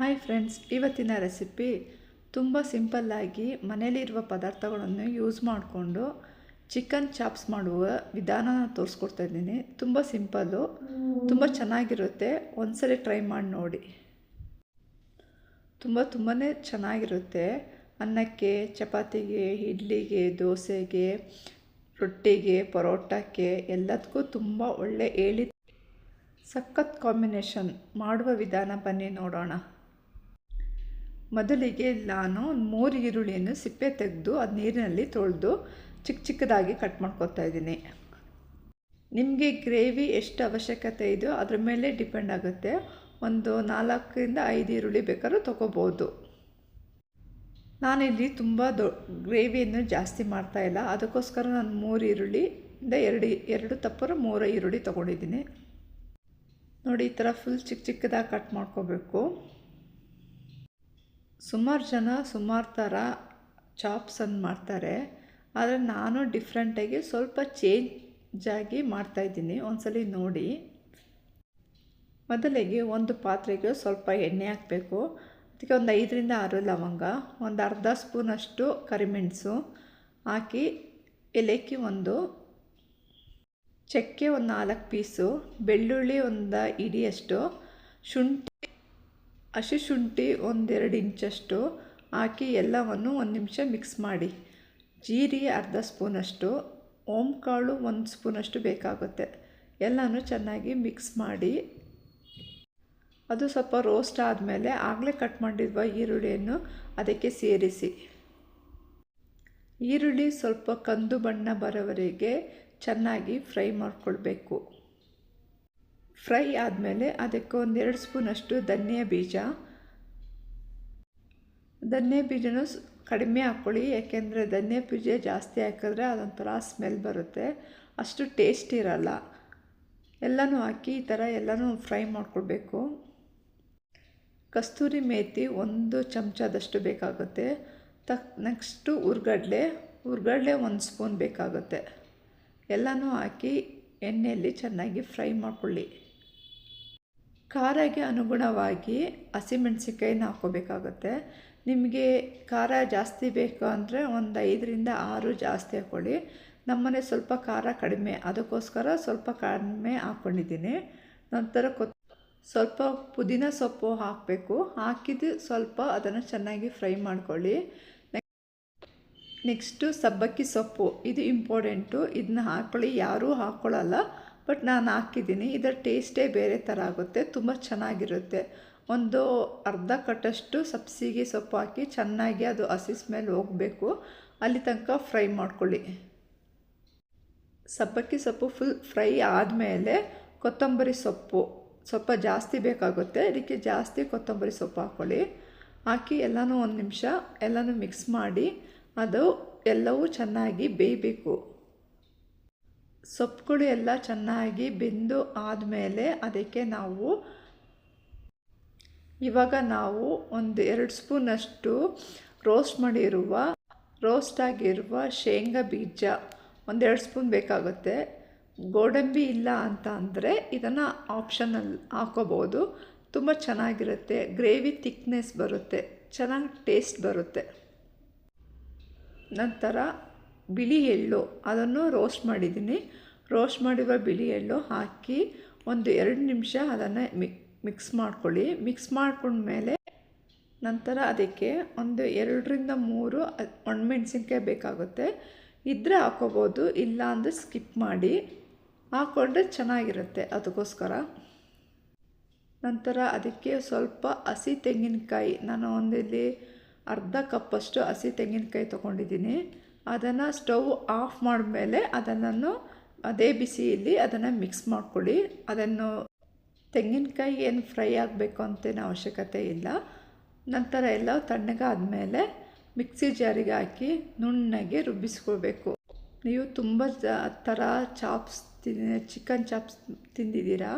Hi friends ಇವತ್ತಿನ recipe ತುಂಬ ಸಿಂಪಲ್ಲಾಗಿ ಮನೇಲಿರುವ ಪದಾರ್ಥಗಳನ್ನು ಯೂಸ್ ಮಾಡಿಕೊಂಡು ಚಿಕನ್ ಚಾಪ್ಸ್ ಮಾಡುವ ವಿಧಾನನ ತೋರಿಸ್ಕೊಡ್ತಾ ಇದ್ದೀನಿ. ತುಂಬ ಸಿಂಪಲ್ಲು ತುಂಬ ಚೆನ್ನಾಗಿರುತ್ತೆ. ಒಂದ್ಸಲ ಟ್ರೈ ಮಾಡಿ ನೋಡಿ. ತುಂಬ ತುಂಬಾ ಚೆನ್ನಾಗಿರುತ್ತೆ. ಅನ್ನಕ್ಕೆ, ಚಪಾತಿಗೆ, ಇಡ್ಲಿಗೆ, ದೋಸೆಗೆ, ರೊಟ್ಟಿಗೆ, ಪರೋಟಕ್ಕೆ ಎಲ್ಲದಕ್ಕೂ ತುಂಬ ಒಳ್ಳೆ ಹೇಳಿ ಸಖತ್ ಕಾಂಬಿನೇಷನ್ ಮಾಡುವ ವಿಧಾನ ಬನ್ನಿ ನೋಡೋಣ. ಮೊದಲಿಗೆ ನಾನು ಮೂರು ಈರುಳ್ಳಿಯನ್ನು ಸಿಪ್ಪೆ ತೆಗೆದು ಅದು ನೀರಿನಲ್ಲಿ ತೊಳೆದು ಚಿಕ್ಕ ಚಿಕ್ಕದಾಗಿ ಕಟ್ ಮಾಡ್ಕೊತಾ ಇದ್ದೀನಿ. ನಿಮಗೆ ಗ್ರೇವಿ ಎಷ್ಟು ಅವಶ್ಯಕತೆ ಇದೆಯೋ ಅದ್ರ ಮೇಲೆ ಡಿಪೆಂಡ್ ಆಗುತ್ತೆ. ಒಂದು ನಾಲ್ಕರಿಂದ ಐದು ಈರುಳ್ಳಿ ಬೇಕಾದ್ರೂ ತೊಗೋಬೋದು. ನಾನಿಲ್ಲಿ ತುಂಬ ದೊ, ಗ್ರೇವಿಯನ್ನು ಜಾಸ್ತಿ ಮಾಡ್ತಾಯಿಲ್ಲ ಅದಕ್ಕೋಸ್ಕರ ನಾನು ಮೂರು ಈರುಳ್ಳಿಯಿಂದ ಎರಡು ಎರಡು ತಪ್ಪರು ಮೂರು ಈರುಳ್ಳಿ ತೊಗೊಂಡಿದ್ದೀನಿ. ನೋಡಿ ಈ ಥರ ಫುಲ್ ಚಿಕ್ಕ ಚಿಕ್ಕದಾಗಿ ಕಟ್ ಮಾಡ್ಕೋಬೇಕು. ಸುಮಾರು ಜನ ಸುಮಾರು ಥರ ಚಾಪ್ಸನ್ನು ಮಾಡ್ತಾರೆ. ಆದರೆ ನಾನು ಡಿಫ್ರೆಂಟಾಗಿ ಸ್ವಲ್ಪ ಚೇಂಜಾಗಿ ಮಾಡ್ತಾಯಿದ್ದೀನಿ ಒಂದ್ಸಲಿ ನೋಡಿ. ಮೊದಲಿಗೆ ಒಂದು ಪಾತ್ರೆಗೆ ಸ್ವಲ್ಪ ಎಣ್ಣೆ ಹಾಕಬೇಕು. ಅದಕ್ಕೆ ಒಂದು ಐದರಿಂದ ಆರು ಲವಂಗ, ಒಂದು ಅರ್ಧ ಸ್ಪೂನಷ್ಟು ಕರಿಮೆಣಸು ಹಾಕಿ ಏಲಕ್ಕಿ ಒಂದು ಚಕ್ಕೆ ಒಂದು ನಾಲ್ಕು ಪೀಸು ಬೆಳ್ಳುಳ್ಳಿ ಒಂದು ಇಡಿಯಷ್ಟು ಶುಂಠಿ ಹಸಿ ಶುಂಠಿ ಒಂದೆರಡು ಇಂಚಷ್ಟು, ಹಾಕಿ ಎಲ್ಲವನ್ನು ಒಂದು ನಿಮಿಷ ಮಿಕ್ಸ್ ಮಾಡಿ. ಜೀರಿಗೆ ಅರ್ಧ ಸ್ಪೂನಷ್ಟು, ಓಂಕಾಳು ಒಂದು ಸ್ಪೂನಷ್ಟು ಬೇಕಾಗುತ್ತೆ. ಎಲ್ಲನೂ ಚೆನ್ನಾಗಿ ಮಿಕ್ಸ್ ಮಾಡಿ. ಅದು ಸ್ವಲ್ಪ ರೋಸ್ಟ್ ಆದಮೇಲೆ ಆಗಲೇ ಕಟ್ ಮಾಡಿರುವ ಈರುಳ್ಳಿಯನ್ನು ಅದಕ್ಕೆ ಸೇರಿಸಿ. ಈರುಳ್ಳಿ ಸ್ವಲ್ಪ ಕಂದು ಬಣ್ಣ ಬರೋವರೆಗೆ ಚೆನ್ನಾಗಿ ಫ್ರೈ ಮಾಡಿಕೊಳ್ಬೇಕು. ಫ್ರೈ ಆದಮೇಲೆ ಅದಕ್ಕೆ ಒಂದೆರಡು ಸ್ಪೂನಷ್ಟು ಧನಿಯಾ ಬೀಜ. ಧನಿಯಾ ಬೀಜನೂ ಕಡಿಮೆ ಹಾಕ್ಕೊಳ್ಳಿ, ಯಾಕೆಂದರೆ ಧನಿಯಾ ಬೀಜ ಜಾಸ್ತಿ ಹಾಕಿದ್ರೆ ಅದೊಂಥರ ಸ್ಮೆಲ್ ಬರುತ್ತೆ. ಅಷ್ಟು ಟೇಸ್ಟ್ ಇರಲ್ಲ. ಎಲ್ಲನೂ ಹಾಕಿ ಈ ಥರ ಎಲ್ಲನೂ ಫ್ರೈ ಮಾಡ್ಕೊಳ್ಬೇಕು. ಕಸ್ತೂರಿ ಮೇತಿ ಒಂದು ಚಮಚದಷ್ಟು ಬೇಕಾಗುತ್ತೆ. ತಕ್, ನೆಕ್ಸ್ಟು ಹುರ್ಗಡ್ಲೆ ಹುರ್ಗಡ್ಲೆ ಒಂದು ಸ್ಪೂನ್ ಬೇಕಾಗುತ್ತೆ. ಎಲ್ಲನೂ ಹಾಕಿ ಎಣ್ಣೆಯಲ್ಲಿ ಚೆನ್ನಾಗಿ ಫ್ರೈ ಮಾಡ್ಕೊಳ್ಳಿ. ಖಾರಕ್ಕೆ ಅನುಗುಣವಾಗಿ ಹಸಿಮೆಣ್ಸಿನ್ಕಾಯಿನ ಹಾಕೋಬೇಕಾಗುತ್ತೆ ನಿಮಗೆ ಖಾರ ಜಾಸ್ತಿ ಬೇಕು ಅಂದರೆ ಒಂದು ಐದರಿಂದ ಆರು ಜಾಸ್ತಿ ಹಾಕ್ಕೊಳ್ಳಿ ನಮ್ಮನೆ ಸ್ವಲ್ಪ ಖಾರ ಕಡಿಮೆ, ಅದಕ್ಕೋಸ್ಕರ ಸ್ವಲ್ಪ ಕಡಿಮೆ ಹಾಕ್ಕೊಂಡಿದ್ದೀನಿ ನಂತರ ಕೊತ್, ಸ್ವಲ್ಪ ಪುದೀನ ಸೊಪ್ಪು ಹಾಕಬೇಕು. ಹಾಕಿದ್ದು ಸ್ವಲ್ಪ ಅದನ್ನು ಚೆನ್ನಾಗಿ ಫ್ರೈ ಮಾಡ್ಕೊಳ್ಳಿ. ನೆಕ್ಸ್ಟು ಸಬ್ಬಕ್ಕಿ ಸೊಪ್ಪು. ಇದು ಇಂಪಾರ್ಟೆಂಟು. ಇದನ್ನ ಹಾಕ್ಕೊಳ್ಳಿ ಯಾರೂ ಹಾಕ್ಕೊಳ್ಳಲ್ಲ ಬಟ್ ನಾನು ಹಾಕಿದ್ದೀನಿ. ಇದರ ಟೇಸ್ಟೇ ಬೇರೆ ಥರ ಆಗುತ್ತೆ. ತುಂಬ ಚೆನ್ನಾಗಿರುತ್ತೆ. ಒಂದು ಅರ್ಧ ಕಟ್ಟಷ್ಟು ಸಬ್ಸಿಗೆ ಸೊಪ್ಪು ಹಾಕಿ ಚೆನ್ನಾಗಿ ಅದು ಹಸಿ ಸ್ಮೆಲ್ ಹೋಗಬೇಕು. ಅಲ್ಲಿ ತನಕ ಫ್ರೈ ಮಾಡ್ಕೊಳ್ಳಿ. ಸಬ್ಬಕ್ಕಿ ಸೊಪ್ಪು ಫುಲ್ ಫ್ರೈ ಆದಮೇಲೆ ಕೊತ್ತಂಬರಿ ಸೊಪ್ಪು. ಸ್ವಲ್ಪ ಜಾಸ್ತಿ ಬೇಕಾಗುತ್ತೆ. ಇದಕ್ಕೆ ಜಾಸ್ತಿ ಕೊತ್ತಂಬರಿ ಸೊಪ್ಪು ಹಾಕ್ಕೊಳ್ಳಿ ಹಾಕಿ ಎಲ್ಲನೂ ಒಂದು ನಿಮಿಷ ಎಲ್ಲನೂ ಮಿಕ್ಸ್ ಮಾಡಿ ಅದು ಎಲ್ಲವೂ ಚೆನ್ನಾಗಿ ಬೇಯಬೇಕು. ಸೊಪ್ಪುಗಳು ಎಲ್ಲ ಚೆನ್ನಾಗಿ ಬೆಂದು ಆದಮೇಲೆ ಅದಕ್ಕೆ ನಾವು ಇವಾಗ ನಾವು ಒಂದು ಎರಡು ಸ್ಪೂನಷ್ಟು ರೋಸ್ಟ್ ಮಾಡಿರುವ, ರೋಸ್ಟ್ ಆಗಿರುವ ಶೇಂಗಾ ಬೀಜ ಒಂದೆರಡು ಸ್ಪೂನ್ ಬೇಕಾಗುತ್ತೆ. ಗೋಡಂಬಿ ಇಲ್ಲ ಅಂತ ಅಂದರೆ ಇದನ್ನು ಆಪ್ಷನಲ್ಲಿ ಹಾಕೋಬೋದು. ತುಂಬ ಚೆನ್ನಾಗಿರುತ್ತೆ. ಗ್ರೇವಿ ತಿಕ್ನೆಸ್ ಬರುತ್ತೆ. ಚೆನ್ನಾಗಿ ಟೇಸ್ಟ್ ಬರುತ್ತೆ. ನಂತರ ಬಿಳಿ ಎಳ್ಳು, ಅದನ್ನು ರೋಸ್ಟ್ ಮಾಡಿದ್ದೀನಿ. ರೋಸ್ಟ್ ಮಾಡಿರುವ ಬಿಳಿ ಎಳ್ಳು ಹಾಕಿ ಒಂದು ಎರಡು ನಿಮಿಷ ಅದನ್ನು ಮಿಕ್ ಮಿಕ್ಸ್ ಮಾಡ್ಕೊಳ್ಳಿ. ಮಿಕ್ಸ್ ಮಾಡ್ಕೊಂಡ್ಮೇಲೆ ನಂತರ ಅದಕ್ಕೆ ಒಂದು ಎರಡರಿಂದ ಮೂರು ಒಣಮೆಣ್ಸಿನ್ಕಾಯಿ ಬೇಕಾಗುತ್ತೆ. ಇದ್ದರೆ ಹಾಕೋಬೋದು, ಇಲ್ಲ ಅಂದರೆ ಸ್ಕಿಪ್ ಮಾಡಿ. ಹಾಕ್ಕೊಂಡ್ರೆ ಚೆನ್ನಾಗಿರುತ್ತೆ ಅದಕ್ಕೋಸ್ಕರ ನಂತರ ಅದಕ್ಕೆ ಸ್ವಲ್ಪ ಹಸಿ ತೆಂಗಿನಕಾಯಿ, ನಾನು ಒಂದಿಲ್ಲಿ ಅರ್ಧ ಕಪ್ಪಷ್ಟು ಹಸಿ ತೆಂಗಿನಕಾಯಿ ತೊಗೊಂಡಿದ್ದೀನಿ. ಅದನ್ನು ಸ್ಟವ್ ಆಫ್ ಮಾಡಿದ್ಮೇಲೆ ಅದನ್ನು ಅದೇ ಬಿಸಿಯಲ್ಲಿ ಅದನ್ನು ಮಿಕ್ಸ್ ಮಾಡ್ಕೊಳ್ಳಿ. ಅದನ್ನು ತೆಂಗಿನಕಾಯಿ ಏನು ಫ್ರೈ ಆಗಬೇಕು ಅಂತೇನು ಅವಶ್ಯಕತೆ ಇಲ್ಲ. ನಂತರ ಎಲ್ಲ ತಣ್ಣಗಾದಮೇಲೆ ಮಿಕ್ಸಿ ಜಾರಿಗೆ ಹಾಕಿ ನುಣ್ಣಗೆ ರುಬ್ಬಿಸ್ಕೊಳ್ಬೇಕು. ನೀವು ತುಂಬ ಥರ ಚಾಪ್ಸ್ ತಿನ್ ಚಿಕನ್ ಚಾಪ್ಸ್ ತಿಂದಿದ್ದೀರಾ?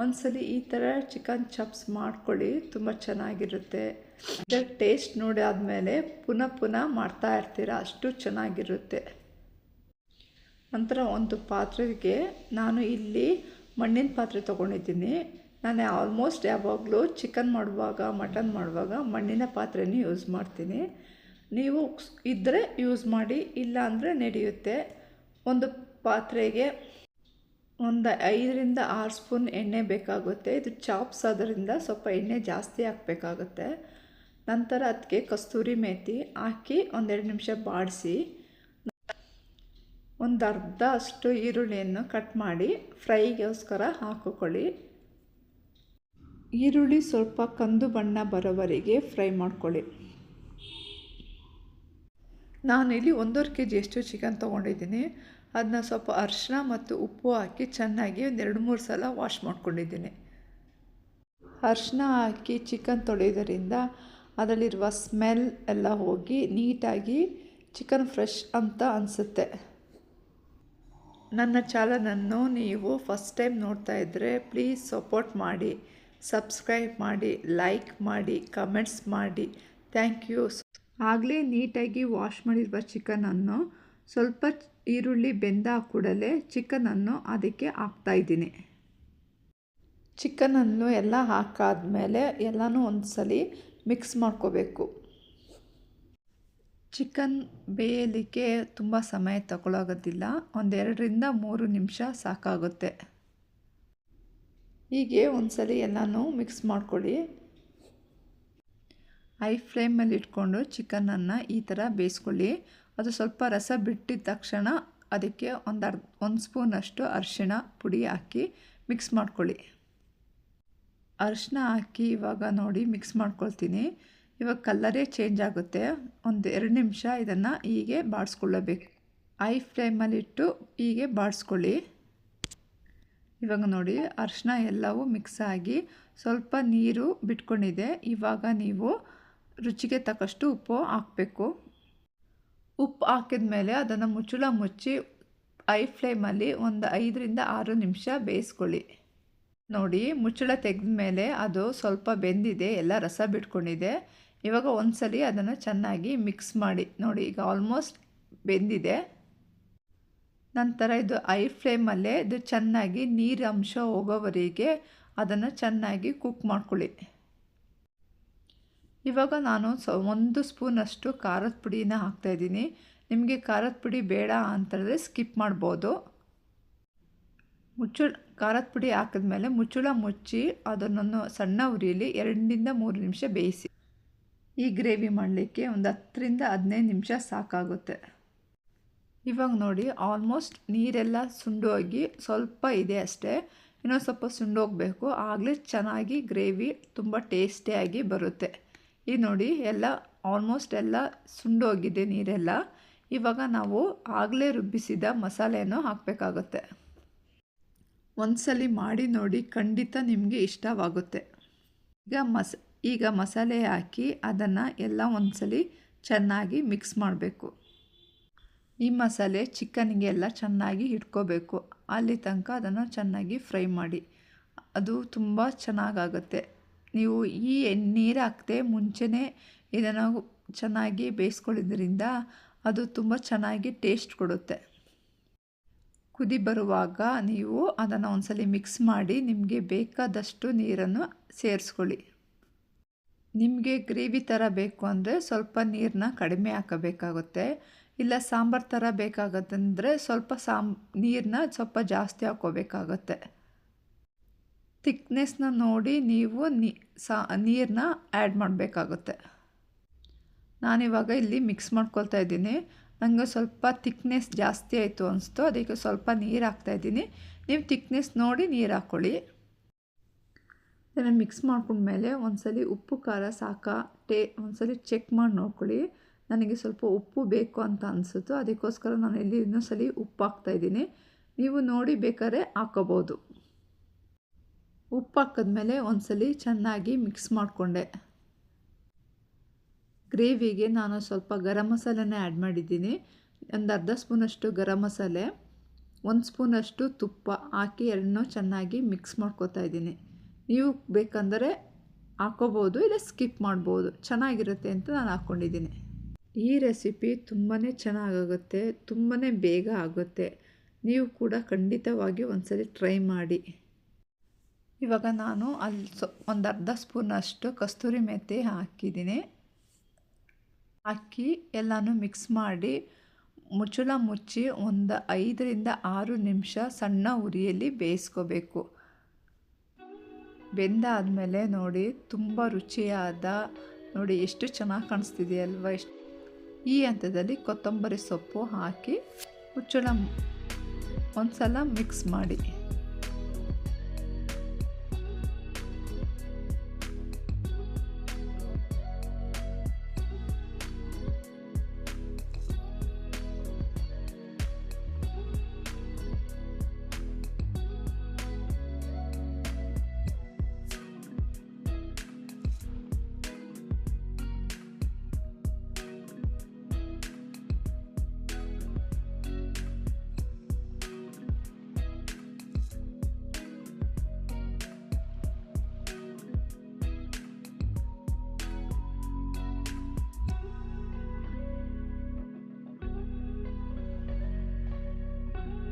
ಒಂದ್ಸಲಿ ಈ ಥರ ಚಿಕನ್ ಚಾಪ್ಸ್ ಮಾಡ್ಕೊಳ್ಳಿ, ತುಂಬ ಚೆನ್ನಾಗಿರುತ್ತೆ. ಟೇಸ್ಟ್ ನೋಡಿ ಆದಮೇಲೆ ಪುನಃ ಪುನಃ ಮಾಡ್ತಾ ಇರ್ತೀರ, ಅಷ್ಟು ಚೆನ್ನಾಗಿರುತ್ತೆ. ನಂತರ ಒಂದು ಪಾತ್ರೆಗೆ ನಾನು ಇಲ್ಲಿ ಮಣ್ಣಿನ ಪಾತ್ರೆ ತೊಗೊಂಡಿದ್ದೀನಿ. ನಾನು ಆಲ್ಮೋಸ್ಟ್ ಯಾವಾಗಲೂ ಚಿಕನ್ ಮಾಡುವಾಗ ಮಟನ್ ಮಾಡುವಾಗ ಮಣ್ಣಿನ ಪಾತ್ರೆನೇ ಯೂಸ್ ಮಾಡ್ತೀನಿ. ನೀವು ಇದ್ದರೆ ಯೂಸ್ ಮಾಡಿ, ಇಲ್ಲ ಅಂದರೆ ನಡೆಯುತ್ತೆ. ಒಂದು ಪಾತ್ರೆಗೆ ಒಂದು ಐದರಿಂದ ಆರು ಸ್ಪೂನ್ ಎಣ್ಣೆ ಬೇಕಾಗುತ್ತೆ. ಇದು ಚಾಪ್ಸ್ ಆದ್ದರಿಂದ ಸ್ವಲ್ಪ ಎಣ್ಣೆ ಜಾಸ್ತಿ ಹಾಕಬೇಕಾಗುತ್ತೆ. ನಂತರ ಅದಕ್ಕೆ ಕಸ್ತೂರಿ ಮೇಥಿ ಹಾಕಿ ಒಂದೆರಡು ನಿಮಿಷ ಬಾಡಿಸಿ, ಒಂದು ಅರ್ಧ ಅಷ್ಟು ಈರುಳ್ಳಿಯನ್ನು ಕಟ್ ಮಾಡಿ ಫ್ರೈಗೋಸ್ಕರ ಹಾಕಿಕೊಳ್ಳಿ. ಈರುಳ್ಳಿ ಸ್ವಲ್ಪ ಕಂದು ಬಣ್ಣ ಬರೋವರೆಗೆ ಫ್ರೈ ಮಾಡ್ಕೊಳ್ಳಿ. ನಾನು ಇಲ್ಲಿ ಒಂದೂವರೆ ಕೆ ಜಿಯಷ್ಟು ಚಿಕನ್ ತೊಗೊಂಡಿದ್ದೀನಿ. ಅದನ್ನ ಸ್ವಲ್ಪ ಅರಿಶಿನ ಮತ್ತು ಉಪ್ಪು ಹಾಕಿ ಚೆನ್ನಾಗಿ ಒಂದು ಎರಡು ಮೂರು ಸಲ ವಾಶ್ ಮಾಡ್ಕೊಂಡಿದ್ದೀನಿ. ಅರಿಶಿನ ಹಾಕಿ ಚಿಕನ್ ತೊಳೆಯೋದರಿಂದ ಅದರಲ್ಲಿರುವ ಸ್ಮೆಲ್ ಎಲ್ಲ ಹೋಗಿ ನೀಟಾಗಿ ಚಿಕನ್ ಫ್ರೆಶ್ ಅಂತ ಅನಿಸುತ್ತೆ. ನನ್ನ ಚಾನಲನ್ನು ನೀವು ಫಸ್ಟ್ ಟೈಮ್ ನೋಡ್ತಾ ಇದ್ದರೆ ಪ್ಲೀಸ್ ಸಪೋರ್ಟ್ ಮಾಡಿ, ಸಬ್ಸ್ಕ್ರೈಬ್ ಮಾಡಿ, ಲೈಕ್ ಮಾಡಿ, ಕಮೆಂಟ್ಸ್ ಮಾಡಿ. Thank you. ಆಗಲೇ ನೀಟಾಗಿ ವಾಶ್ ಮಾಡಿರುವ ಚಿಕನನ್ನು ಸ್ವಲ್ಪ ಈರುಳ್ಳಿ ಬೆಂದ ಕೂಡಲೇ ಚಿಕನನ್ನು ಅದಕ್ಕೆ ಹಾಕ್ತಾಯಿದ್ದೀನಿ ಚಿಕನನ್ನು ಎಲ್ಲ ಹಾಕಾದ್ಮೇಲೆ ಎಲ್ಲನೂ ಒಂದು ಸಲ ಮಿಕ್ಸ್ ಮಾಡ್ಕೋಬೇಕು. ಚಿಕನ್ ಬೇಯಲಿಕ್ಕೆ ತುಂಬ ಸಮಯ ತಗೊಳ್ಳೋಗೋದಿಲ್ಲ ಒಂದೆರಡರಿಂದ ಮೂರು ನಿಮಿಷ ಸಾಕಾಗುತ್ತೆ. ಹೀಗೆ ಒಂದ್ಸಲ ಎಲ್ಲನೂ ಮಿಕ್ಸ್ ಮಾಡ್ಕೊಳ್ಳಿ. ಐ ಫ್ಲೇಮಲ್ಲಿ ಇಟ್ಕೊಂಡು ಚಿಕನನ್ನು ಈ ಥರ ಬೇಯಿಸ್ಕೊಳ್ಳಿ. ಅದು ಸ್ವಲ್ಪ ರಸ ಬಿಟ್ಟಿದ ತಕ್ಷಣ ಅದಕ್ಕೆ ಒಂದು ಅರ್ಧ ಒಂದು ಸ್ಪೂನಷ್ಟು ಅರಿಶಿಣ ಪುಡಿ ಹಾಕಿ ಮಿಕ್ಸ್ ಮಾಡ್ಕೊಳ್ಳಿ. ಅರಿಶಿನ ಹಾಕಿ ಇವಾಗ ನೋಡಿ ಮಿಕ್ಸ್ ಮಾಡ್ಕೊಳ್ತೀನಿ. ಇವಾಗ ಕಲ್ಲರೇ ಚೇಂಜ್ ಆಗುತ್ತೆ. ಒಂದು ಎರಡು ನಿಮಿಷ ಇದನ್ನು ಹೀಗೆ ಬಾಡಿಸ್ಕೊಳ್ಳಬೇಕು. ಐ ಫ್ಲೇಮಲ್ಲಿಟ್ಟು ಹೀಗೆ ಬಾಡಿಸ್ಕೊಳ್ಳಿ. ಇವಾಗ ನೋಡಿ ಅರಿಶಿನ ಎಲ್ಲವೂ ಮಿಕ್ಸ್ ಆಗಿ ಸ್ವಲ್ಪ ನೀರು ಬಿಟ್ಕೊಂಡಿದೆ. ಇವಾಗ ನೀವು ರುಚಿಗೆ ತಕ್ಕಷ್ಟು ಉಪ್ಪು ಹಾಕಬೇಕು. ಉಪ್ಪು ಹಾಕಿದ ಮೇಲೆ ಅದನ್ನು ಮುಚ್ಚಳ ಮುಚ್ಚಿ ಐ ಫ್ಲೇಮಲ್ಲಿ ಒಂದು ಐದರಿಂದ ಆರು ನಿಮಿಷ ಬೇಯಿಸ್ಕೊಳ್ಳಿ. ನೋಡಿ ಮುಚ್ಚಳ ತೆಗೆದ ಮೇಲೆ ಅದು ಸ್ವಲ್ಪ ಬೆಂದಿದೆ, ಎಲ್ಲ ರಸ ಬಿಟ್ಕೊಂಡಿದೆ. ಇವಾಗ ಒಂದ್ಸಲಿ ಅದನ್ನು ಚೆನ್ನಾಗಿ ಮಿಕ್ಸ್ ಮಾಡಿ, ನೋಡಿ ಈಗ ಆಲ್ಮೋಸ್ಟ್ ಬೆಂದಿದೆ. ನಂತರ ಇದು ಐ ಫ್ಲೇಮಲ್ಲೇ ಇದು ಚೆನ್ನಾಗಿ ನೀರು ಅಂಶ ಹೋಗೋವರೆಗೆ ಅದನ್ನು ಚೆನ್ನಾಗಿ ಕುಕ್ ಮಾಡ್ಕೊಳ್ಳಿ. ಇವಾಗ ನಾನು ಸ ಒಂದು ಸ್ಪೂನಷ್ಟು ಖಾರದ ಪುಡಿನ ಹಾಕ್ತಾಯಿದ್ದೀನಿ ನಿಮಗೆ ಖಾರದ ಪುಡಿ ಬೇಡ ಅಂತಂದರೆ ಸ್ಕಿಪ್ ಮಾಡ್ಬೋದು. ಮುಚ್ಚಳ, ಖಾರದ ಪುಡಿ ಹಾಕಿದ್ಮೇಲೆ ಮುಚ್ಚಳ ಮುಚ್ಚಿ ಅದನ್ನು ಸಣ್ಣ ಉರಿಯಲ್ಲಿ ಎರಡರಿಂದ ಮೂರು ನಿಮಿಷ ಬೇಯಿಸಿ. ಈ ಗ್ರೇವಿ ಮಾಡಲಿಕ್ಕೆ ಒಂದು ಹತ್ತರಿಂದ ಹದಿನೈದು ನಿಮಿಷ ಸಾಕಾಗುತ್ತೆ. ಇವಾಗ ನೋಡಿ, ಆಲ್ಮೋಸ್ಟ್ ನೀರೆಲ್ಲ ಸುಂಡೋಗಿ ಸ್ವಲ್ಪ ಇದೆ ಅಷ್ಟೇ. ಇನ್ನೊಂದು ಸ್ವಲ್ಪ ಸುಂಡೋಗಬೇಕು. ಆಗಲೇ ಚೆನ್ನಾಗಿ ಗ್ರೇವಿ ತುಂಬ ಟೇಸ್ಟಿಯಾಗಿ ಬರುತ್ತೆ. ಈಗ ನೋಡಿ, ಎಲ್ಲ ಆಲ್ಮೋಸ್ಟ್ ಎಲ್ಲ ಸುಂಡೋಗಿದೆ ನೀರೆಲ್ಲ. ಇವಾಗ ನಾವು ಆಗಲೇ ರುಬ್ಬಿಸಿದ ಮಸಾಲೆಯನ್ನು ಹಾಕಬೇಕಾಗುತ್ತೆ. ಒಂದ್ಸಲಿ ಮಾಡಿ ನೋಡಿ ಖಂಡಿತ ನಿಮಗೆ ಇಷ್ಟವಾಗುತ್ತೆ. ಈಗ ಮಸ, ಈಗ ಮಸಾಲೆ ಹಾಕಿ ಅದನ್ನು ಎಲ್ಲ ಒಂದ್ಸಲಿ ಚೆನ್ನಾಗಿ ಮಿಕ್ಸ್ ಮಾಡಬೇಕು. ಈ ಮಸಾಲೆ ಚಿಕನ್ಗೆ ಎಲ್ಲ ಚೆನ್ನಾಗಿ ಇಟ್ಕೋಬೇಕು ಅಲ್ಲಿ ತನಕ ಅದನ್ನು ಚೆನ್ನಾಗಿ ಫ್ರೈ ಮಾಡಿ. ಅದು ತುಂಬ ಚೆನ್ನಾಗಾಗುತ್ತೆ. ನೀವು ಈ ನೀರು ಹಾಕದೆ ಮುಂಚೆನೇ ಇದನ್ನು ಚೆನ್ನಾಗಿ ಬೇಯಿಸ್ಕೊಳ್ಳೋದ್ರಿಂದ ಅದು ತುಂಬ ಚೆನ್ನಾಗಿ ಟೇಸ್ಟ್ ಕೊಡುತ್ತೆ. ಕುದಿ ಬರುವಾಗ ನೀವು ಅದನ್ನು ಒಂದ್ಸಲಿ ಮಿಕ್ಸ್ ಮಾಡಿ ನಿಮಗೆ ಬೇಕಾದಷ್ಟು ನೀರನ್ನು ಸೇರಿಸ್ಕೊಳ್ಳಿ. ನಿಮಗೆ ಗ್ರೇವಿ ಥರ ಬೇಕು ಅಂದರೆ ಸ್ವಲ್ಪ ನೀರನ್ನ ಕಡಿಮೆ ಹಾಕಬೇಕಾಗುತ್ತೆ. ಇಲ್ಲ ಸಾಂಬಾರು ಥರ ಬೇಕಾಗತ್ತಂದರೆ ಸ್ವಲ್ಪ ಸಾಂಬ್ ನೀರನ್ನ ಸ್ವಲ್ಪ ಜಾಸ್ತಿ ಹಾಕೋಬೇಕಾಗತ್ತೆ ಥಿಕ್ನೆಸ್ನ ನೋಡಿ ನೀವು ನೀ, ಸಾ ನೀರನ್ನ ಆ್ಯಡ್ ಮಾಡಬೇಕಾಗುತ್ತೆ. ನಾನಿವಾಗ ಇಲ್ಲಿ ಮಿಕ್ಸ್ ಮಾಡ್ಕೊಳ್ತಾ ಇದ್ದೀನಿ. ನನಗೆ ಸ್ವಲ್ಪ ತಿಕ್ನೆಸ್ ಜಾಸ್ತಿ ಆಯಿತು ಅನಿಸ್ತು ಅದಕ್ಕೆ ಸ್ವಲ್ಪ ನೀರು ಹಾಕ್ತಾಯಿದ್ದೀನಿ ನೀವು ತಿಕ್ನೆಸ್ ನೋಡಿ ನೀರು ಹಾಕ್ಕೊಳ್ಳಿ ಇದನ್ನು ಮಿಕ್ಸ್ ಮಾಡ್ಕೊಂಡ್ಮೇಲೆ ಒಂದ್ಸಲಿ ಉಪ್ಪು, ಖಾರ, ಸಾಕ, ಟೇ, ಒಂದ್ಸಲಿ ಚೆಕ್ ಮಾಡಿ ನೋಡ್ಕೊಳ್ಳಿ. ನನಗೆ ಸ್ವಲ್ಪ ಉಪ್ಪು ಬೇಕು ಅಂತ ಅನಿಸುತ್ತು, ಅದಕ್ಕೋಸ್ಕರ ನಾನು ಇಲ್ಲಿ ಇನ್ನೊಂದ್ಸಲಿ ಉಪ್ಪು ಹಾಕ್ತಾಯಿದ್ದೀನಿ ನೀವು ನೋಡಿ ಬೇಕಾದ್ರೆ ಹಾಕೋಬೋದು. ಉಪ್ಪು ಹಾಕಿದ್ಮೇಲೆ ಒಂದ್ಸಲಿ ಚೆನ್ನಾಗಿ ಮಿಕ್ಸ್ ಮಾಡಿಕೊಂಡೆ. ಗ್ರೇವಿಗೆ ನಾನು ಸ್ವಲ್ಪ ಗರಂ ಮಸಾಲೆನೇ ಆ್ಯಡ್ ಮಾಡಿದ್ದೀನಿ. ಒಂದು ಅರ್ಧ ಸ್ಪೂನಷ್ಟು ಗರಂ ಮಸಾಲೆ, ಒಂದು ಸ್ಪೂನಷ್ಟು ತುಪ್ಪ ಹಾಕಿ ಎರಡನ್ನೂ ಚೆನ್ನಾಗಿ ಮಿಕ್ಸ್ ಮಾಡ್ಕೋತಾ ಇದ್ದೀನಿ. ನೀವು ಬೇಕಂದರೆ ಹಾಕೋಬೋದು ಇಲ್ಲ ಸ್ಕಿಪ್ ಮಾಡ್ಬೋದು. ಚೆನ್ನಾಗಿರುತ್ತೆ ಅಂತ ನಾನು ಹಾಕ್ಕೊಂಡಿದ್ದೀನಿ ಈ ರೆಸಿಪಿ ತುಂಬಾ ಚೆನ್ನಾಗಾಗುತ್ತೆ ತುಂಬಾ ಬೇಗ ಆಗುತ್ತೆ. ನೀವು ಕೂಡ ಖಂಡಿತವಾಗಿ ಒಂದ್ಸಲಿ ಟ್ರೈ ಮಾಡಿ. ಇವಾಗ ನಾನು ಅಲ್ಲಿ ಸೊ ಒಂದು ಅರ್ಧ ಸ್ಪೂನಷ್ಟು ಕಸ್ತೂರಿ ಮೆಥಿ ಹಾಕಿದ್ದೀನಿ. ಹಾಕಿ ಎಲ್ಲನೂ ಮಿಕ್ಸ್ ಮಾಡಿ ಮುಚ್ಚಳ ಮುಚ್ಚಿ ಒಂದು ಐದರಿಂದ ಆರು ನಿಮಿಷ ಸಣ್ಣ ಉರಿಯಲ್ಲಿ ಬೇಯಿಸ್ಕೋಬೇಕು. ಬೆಂದಾದಮೇಲೆ ನೋಡಿ, ತುಂಬ ರುಚಿಯಾದ, ನೋಡಿ ಎಷ್ಟು ಚೆನ್ನಾಗಿ ಕಾಣಿಸ್ತಿದೆಯಲ್ವ ಎಷ್ಟು ಈ ಹಂತದಲ್ಲಿ ಕೊತ್ತಂಬರಿ ಸೊಪ್ಪು ಹಾಕಿ ಮುಚ್ಚಳ ಒಂದು ಸಲ ಮಿಕ್ಸ್ ಮಾಡಿ.